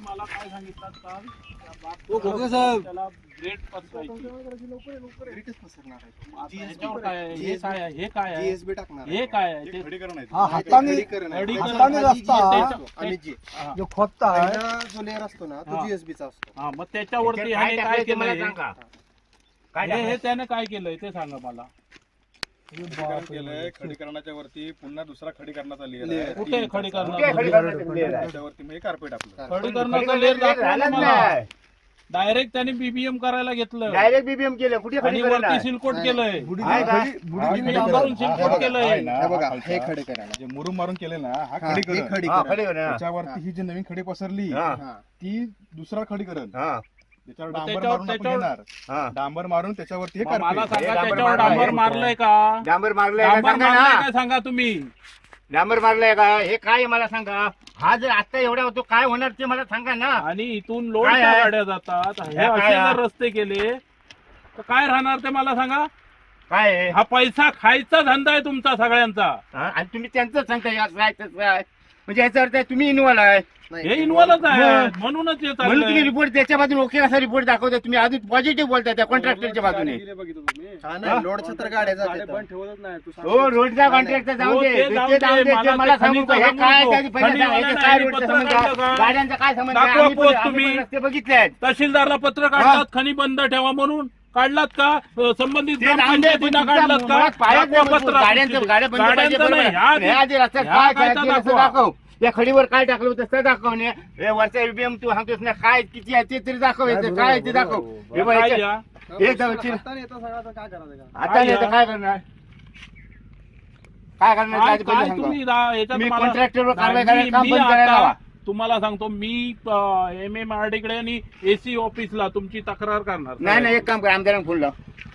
मला काय सांगितलं काल? त्या बाग- ओ, खोके साहेब. त्याला ग्रेड पसरायची ग्रेटच पसरणार आहे. आता ह्याच्यावर काय आहे? हे काय आहे? हे काय आहे? जीएसबी टाकणार हे काय आहे? ते- हा हाताने. हाताने रस्ता आणि जी हा. जो खोदता आहे. पहिला जो लेअर असतो ना तो हा. जीएसबीचा असतो. हा मग त्याच्यावरती काय ह्याने काय टाकलंय ते मला केलंय सांगा. काय हे हे टाकलंय? त्याने काय केलंय? ते सांगा मला. खडीकरण केलंय खडीकरणाच्या वरती पुन्हा दुसरा खडीकरणाचा लेअर आहे. कुठे खडी कुठे करणार खडी आहे? त्याच्यावरती मग हे कार्पेट आपलं. खडी खडी करण्याचा लेअर दाखवा. डायरेक्ट त्याने बीबीएम करायला घेतलं. डायरेक्ट बीबीएम केलं. कुठे आणि खडी वरती करणार? सिलकोट केलंय. आहे का? आणि सिलकोट केलंय. हे बघा हा. खडीकरण जे मुरुम मारून केले ना हा हा, हे खडीकरण खडीकरण खडी करणार. त्याच्यावरती ही जी नवीन खडी पसरली. ती दुसरा खडीकरण हा, त्याच्यावर डांबर त्याच्यावर- मारून आपण त्याच्यावर- घेणार. हा. डांबर मारून त्याच्यावरती हे मला सांगा डांबर त्याच्यावर मारलंय. डांबर मारलंय का? डांबर मारलंय का? डांबर सांगा मारलंय ना का सांगा तुम्ही? डांबर मारलंय का? हे काय आहे मला सांगा? हा जर आता एवढा होतो काय होणार ते मला सांगा ना. आणि इथून लोड काय आहे? गाड्या जातात. हे काय असे आहे? जर रस्ते केले तर काय राहणार ते मला सांगा? काय आहे? हा पैसा खायचा धंदा आहे तुमचा सगळ्यांचा. हा, आणि तुम्ही त्यांचं सांगता या काय तसं आहे. म्हणजे याचा अर्थ आहे तुम्ही इन्व्हॉल्व आहे. नाही, हे इन्व्हॉल्वच आहे. मग- म्हणूनच हे म्हणून तुम्ही चाललंय. रिपोर्ट त्याच्या बाजूने ओके कसा रिपोर्ट दाखवता. तुम्ही अजून पॉझिटिव्ह बोलता त्या कॉन्ट्रॅक्टरच्या बाजूने. हा नाही लोडच्या तर गाड्या जातात. हो रोडचा कॉन्ट्रॅक्टर जाऊ हो, दे. ते ते जाऊ जाऊ दे. दे. मला ते मला ते सांगू का? हे काय त्याची काय रोडचा संबंध? आहे? गाड्यांचा काय संबंध? आहे? दाखवा आम्ही पोस्ट पण- आम्ही तुम्ही. रस्ते बघितले आहेत तहसीलदारला पत्र काढलात खनी बंद ठेवा म्हणून. काढलात का संबंधित ते दे, ग्रामपंचायतीनं काढलात का मुळात पायच दाखवा नाही पत्र गाड्यांचं गाड्या बंद पाहिजे गाड्यांचं बरोबर नाही आहे. ह्या पण ह्या आधी रस्त्यात ह्या काय कायचा करायचं असं दाखवा. दाखव या खडीवर काय टाकलं होतं ते दाखव ने हे वरच्या बीबीएम तू सांगतोस ना काय किती आहे ते तरी दाखव याचं काय आहे ते दाखव हे बघ, काय याच्या- द्या? हे जाऊ चिर- हाताने येतं सगळं आता काय करायचं का आता काय नाही तर? काय करणार काय करणार काय. तुम्ही दा- याच्यात तुम्ही मला- कॉन्ट्रॅक्टरवर कारवाई नाही, करायला काम मी बंद करायला आता लावा. तुम्हाला सांगतो मी एम एम आरकडे आणि एसी ऑफिसला तुमची तक्रार करणार. नाही नाही एक काम कर आमदारांना फोन लाव.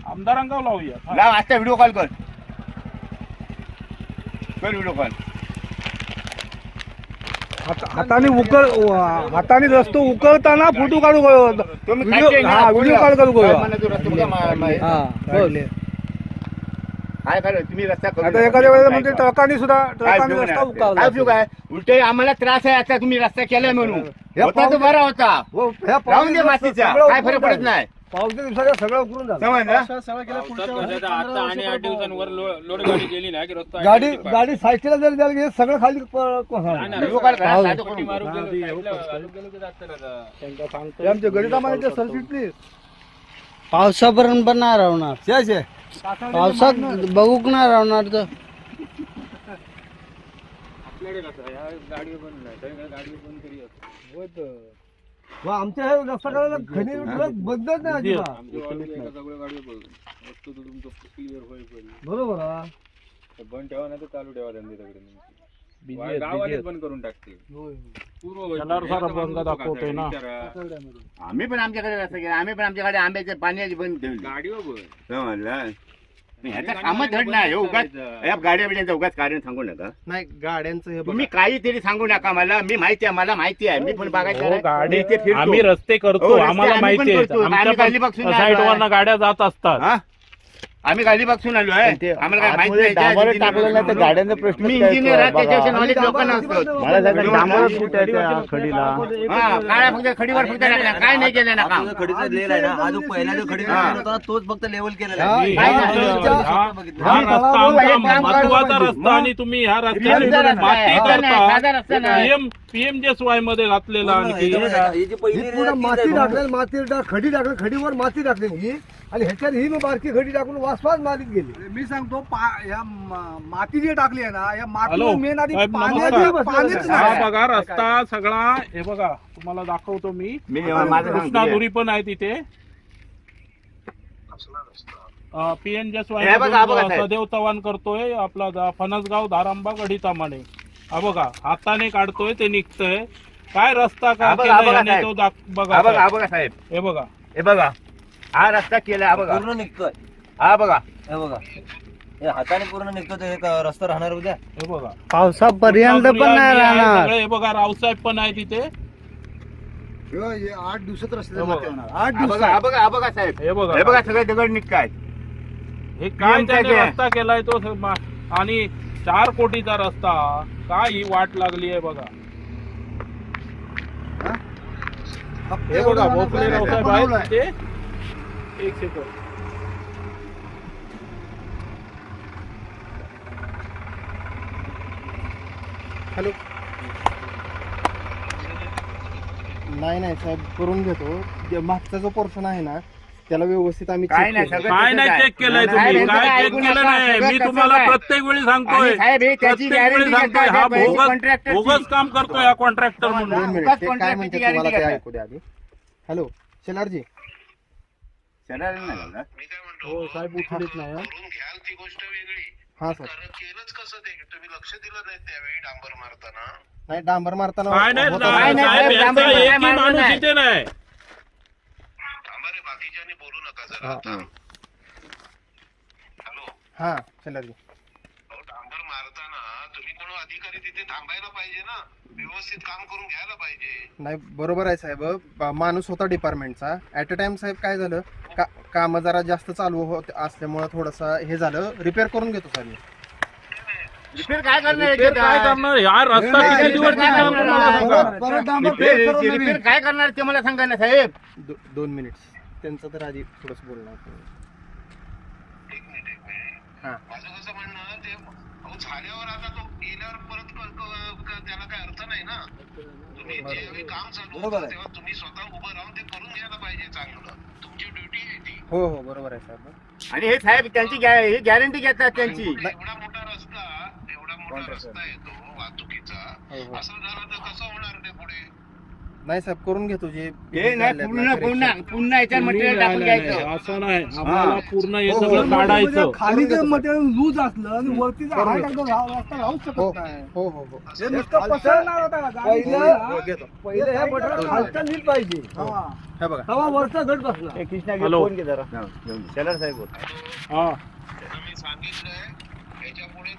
आमदारांका लावूया हा. लाव आता व्हिडिओ कॉल कर. कर व्हिडिओ कॉल हात- हाताने उकळ हाताने रस्तो उकळताना फोटो काढू तुम्ही व्हिडिओ काय हा व्हिडिओ कॉल करू हा. काय करा तुम्ही रस्ता करू आता नका. एखाद्या वेळेला म्हणजे. ट्रकाने सुद्धा काय ट्रकाने उपयोग रस्ता नाही. काय उपयोग उकळला आहे? उलटे आम्हाला त्रास आहे आता तुम्ही रस्ता केलाय म्हणून. या होता तो बरा होता. हो, ह्या राहून दे मातीचा. सगळं काय फरक पडत. नाही. पावसाच्या दिवसात सगळं उकळून झालं. समजलं? आता पंधरा आणि आठ वर्षापर्यंत दिवसांवर लो- लोड गाडी गेली ना की रस्ता गाडी आहे. गाडी सायकलला जर द्यायला गेली सगळं खाली प- पट्टी करून. मारून गेलो, साईडला घालून गेलो की जातं आमच्या गणितामध्ये सर्किटली पावसापर्यंत पण नाही राहणार. शेष आहे पावसात बघूक नाही राहणार तर. व आमच्या हे रस्ता करायला खणी ट्रक बंदच नाही अजिबात. आमच्या वाडीला एका सगळ्या गाडी बंद रस्ता तर तुमचं क्लिअर होईपर्यंत बरोबर हा. तर बंद ठेवा नाही तर चालू ठेवा त्यांनी सगळे. Busy आहेत, busy गावानेच आहेत. बंद करून टाकते पूर्व त्याला सारा भंग दाखवतोय ना. विचारा. आम्ही पण आमच्याकडे रस्ता केला. आम्ही पण आमच्याकडे आंब्याचे पाण्याची बंद ठेवली. गाडीवर बंद समजलं ह्याचं कामच धड नाही हे उगाच या गाड्या बिड्यांचं उगाच कारण सांगू नका. नाही गाड्यांचं हे बघा. तुम्ही काहीतरी सांगू नका मला. मी माहिती आहे मला माहिती आहे. मी पण हो, बघायचं गाडी फिरतो. आम्ही रस्ते करतो. हो, रस्ते आम्हाला आम्ही पण माहिती आहे. करतो. आम्ही आमच्या गाड्या जात असतात. हा? आम्ही गाडीबागसून आलो आहे आम्हाला काय माहिती डांबरच नाही तर. गाड्यांचा प्रश्न मी काय इंजिनियर आहे बघा. त्याच्याविषयी डांबर लोकांना अजिबात असतं नाही मला सांगा व्हिडिओ डांबर काढ. कुठे आहे त्या खडीला हा काळ्या फक्त खडीवर फक्त काय नाही केलं ना काम खडीचा लेल आहे ना हा जो पहिला जो खडी हा. होता तोच फक्त लेवल केलेला हा, आहे काय हा, हा रस्ता आमचा महत्त्वाचा आणि तुम्ही ह्या रस्त्याने. माती हा, करता. पीएम पीएम जे वायमध्ये घातलेला आणखी ही जी पहिली ही रेल पूर्ण आहे, तीच माती आहे. टाकली माती टाक- खडी टाकली खडीवर माती टाकली ही आणि ह्याच्यात ही मग बारकी खडी टाकून वासवास मातीत गेली मी सांगतो या माती जी टाकली आहे ना या हॅलो मेन आधी साहेब, पाण्याची नमस्कार. पाणीच हा नाही. बघा रस्ता सगळा हे बघा तुम्हाला दाखवतो मी मी माझं कृष्णा. धुरी पण आहे तिथे पीएन जे हे बघा, हा बघा, साहेब. सदैव चव्हाण करतोय आपला दा- फणसगाव धारांबा गडी तामाणे हा बघा हाताने काढतोय ते निघतंय काय रस्ता हा काय बघा, हा बघा, याने साहेब. तो दाख- बघा हा बघा हा साहेब. बघा साहेब हे बघा हे बघा हा रस्ता केला हा बघा पूर्ण निघतोय हा बघा. हे बघा. हे हाताने पूर्ण निघतो ते एक रस्ता राहणार उद्या. हे बघा. पावसापर्यंत पण नाही आहे राहणार. सगळे. हे बघा रावसाहेब पण आहे तिथे. हे आठ दिवसात हे बघा. होणार. आठ हा बघा दिवसात. हा बघा हा बघा साहेब. हे बघा. हे बघा सगळे दगड निघतायत. हे काय PM त्याने जे- रस्ता केलाय तो स- मा- आणि चार कोटीचा रस्ता काय ही वाट लागली आहे बघा. फक्त हे एवढं बघा रावसाहेब बनवलंय. आहेत ते एक सेकंद नाही नाही साहेब करून घेतो जे मागचा जो पोर्शन आहे ना त्याला व्यवस्थित आम्ही काय check नाही, करू. सगळं काय तसंच नाही आहे. चेक केलंय नाही, तुम्ही नाही, काय नाही, चेक केलं नका, नाही सगळं मी तुम्हाला. प्रत्येक वेळी सांगतोय आणि साहेब, हे त्याची प्रत्येक वेळी सांगतोय हा बोगस contractor ची. बोगस काम करतोय हा कॉन्ट्रॅक्टर दोन म्हणून मिनिट उगाच ते काय म्हणते तुम्हाला ते ऐकू द्या आधी हॅलो शेलारजी शेजारी नाही. हो साहेब उठलीच नाही करून घ्याल ती गोष्ट वेगळी हा सर. कारण केलंच कसं ते? तुम्ही लक्ष दिलं नाही त्यावेळी डांबर मारताना. नाही डांबर मारताना काय नाही होता. नाही, साहेब, नाही, यांचा डांबर नाही, एकही मारलं माणूस नाही. इथे नाही. थांबा रे बाकीच्यांनी बोलू नका जरा हा. आता. हॅलो. हा शेलारजी अहो, डांबर मारताना तुम्ही कोण अधिकारी तिथे थांबायला पाहिजे ना? व्यवस्थित काम करून घ्यायला पाहिजे. नाही बरोबर आहे साहेब. ब- माणूस होता डिपार्टमेंटचा ऍट अ टाइम साहेब काय झालं? कामं जरा जास्त चालू होत असल्यामुळं थोडंसं हे झालं रिपेअर करून घेतो साहेब मी. रिपेअर काय करणार रिपेअर काय करणार रस्ता किती दिवस टिकणार? तुम्हाला सांगा. Repair repair. काय करणार ते मला सांगा ना साहेब दो- दोन मिनिट्स त्यांचं तर आधी थोडंसं बोलणं आहे. एक मिनिट एक मिनिट हा. माझं कसं म्हणणं ते अहो झाल्यावर आता तो गेल्यावर परत क- क- क- त्याला काय अर्थ नाही ना तुम्ही ज्यावेळी काम चालू होतं. तेव्हा तुम्ही स्वतः उभं राहून ते करून घ्यायला पाहिजे चांगलं तुमची ड्युटी ती हो हो बरोबर आहे साहेब. आणि हे साहेब त्यांची गॅ- ही गॅरंटी घेतात त्यांची. एवढा मोठा रस्ता एवढा मोठा रस्ता आहे तो वाहतुकीचा. हो, हो. असं झालं तर कसं होणार ते पुढे? नाही साहेब करून घेतो जे हे नाही पूर्ण पुन्हा. पुन्हा याच्यात मटेरियल टाकून घ्यायचं. असं नाही. आम्हाला पूर्ण हे हो, सगळं हो, काढायचं. खाली जर मटेरियल लूज असलं आणि वरती जर करून हाय घेतो. टाकलं राह- रस्ता राहू हो शकत नाही. हो हो हो. हे नुसतं पसरणार होता का? गाडी हो, गेली हो, ना, घेतो. पहिले हे मटेरियल खालचं नीट पाहिजे. हा. हे. बघा. तेव्हा वरचा घट बसला. हॅलो. शेलार साहेब बोल. हा. मी सांगितलंय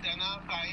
त्यांना काय